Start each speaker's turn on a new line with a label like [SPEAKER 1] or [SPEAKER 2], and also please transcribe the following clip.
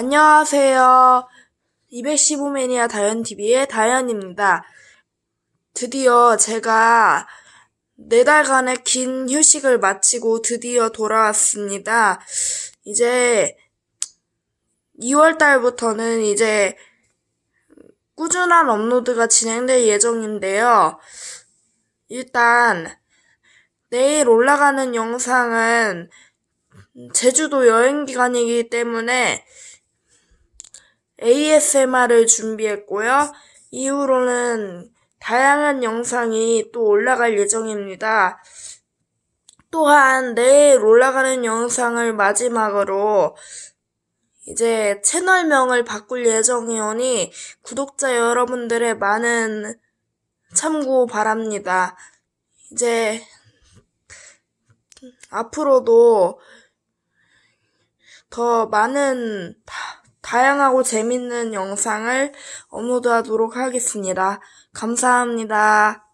[SPEAKER 1] 안녕하세요. 215매니아 다현TV의 다현입니다. 드디어 제가 네 달간의 긴 휴식을 마치고 드디어 돌아왔습니다. 이제 2월 달부터는 이제 꾸준한 업로드가 진행될 예정인데요. 일단 내일 올라가는 영상은 제주도 여행 기간이기 때문에 ASMR을 준비했고요. 이후로는 다양한 영상이 또 올라갈 예정입니다. 또한 내일 올라가는 영상을 마지막으로 이제 채널명을 바꿀 예정이오니 구독자 여러분들의 많은 참고 바랍니다. 이제 앞으로도 더 많은 다, 다양하고 재밌는 영상을 업로드하도록 하겠습니다. 감사합니다.